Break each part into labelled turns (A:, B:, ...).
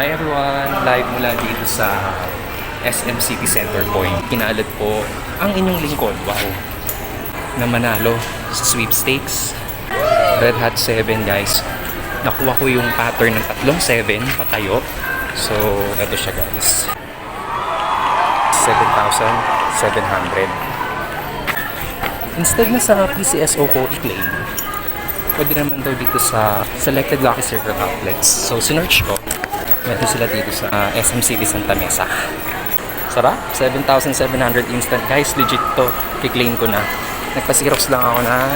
A: Hi everyone! Live mula dito sa SM City Center Point. Kinalad po ang inyong lingkod. Wow! Na manalo sa sweepstakes. Red Hat 7 guys. Nakuha ko yung pattern ng tatlong 7 patayo. So, eto siya guys. 7,700. Instead na sa PCSO ko i-claim, pwede naman daw dito sa selected Lucky Circle outlets. So, sinerch ko. Meron sila dito sa uh, SMCB Santa Mesa. Sarap. 7,700 instant. Guys, legit to. Kiklaim ko na. Nagpa-xerox lang ako ng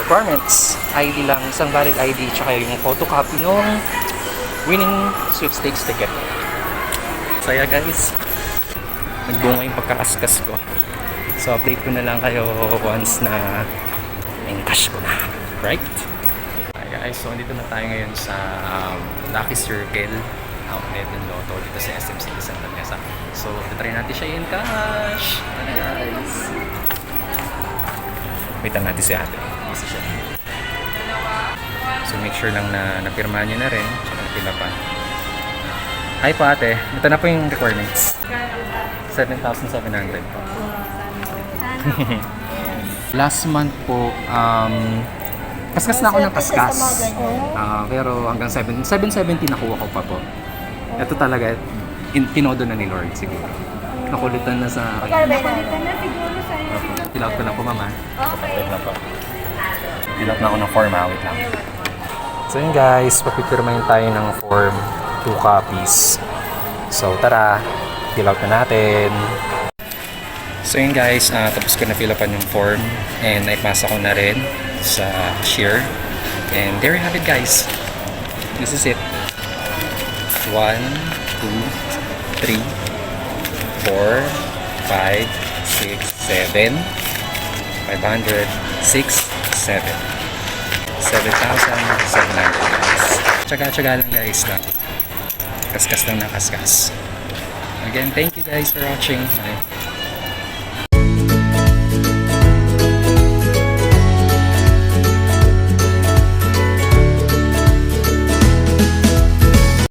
A: requirements. ID lang. Isang valid ID. Tsaka yung photocopy nung winning sweepstakes ticket. Saya guys. Nagbunga yung pagkakaskas ko. So, update ko na lang kayo once na encash ko na. Right? Guys, so andito na tayo ngayon sa um, Lucky Circle outlet ng Lotto dito sa SM City Santa Mesa. So, try natin siya in cash. Ano guys? Waitan natin si ate. Kasi siya. So, make sure lang na napirmahan nyo na rin. Tsaka napila pa. Hi po ate. Ito na po yung requirements. 7,700 po. Last month po, um, kaskas na ako ng kaskas. Ah, pero hanggang 7, 770 nakuha ko pa po. Ito talaga, in, tinodo na ni Lord siguro. Nakulitan na sa akin.
B: Napalitan na siguro sa'yo.
A: Fill out ko na po, mama.
B: Okay.
A: Wait lang po. Fill out na ako ng form, ha? Wait lang. So yun guys, papipirmahin tayo ng form. Two copies. So tara, fill out na natin. So yun guys, ah, tapos ko na fill upan yung form and naipasa ko na rin sa cashier. And there you have it guys. This is it. 1, 2, 3, 4, 5, 6, 7, 500, 6, 7. 7,700 guys. Tsaga-tsaga lang guys lang. Kaskas lang na kaskas. Again, thank you guys for watching. Bye.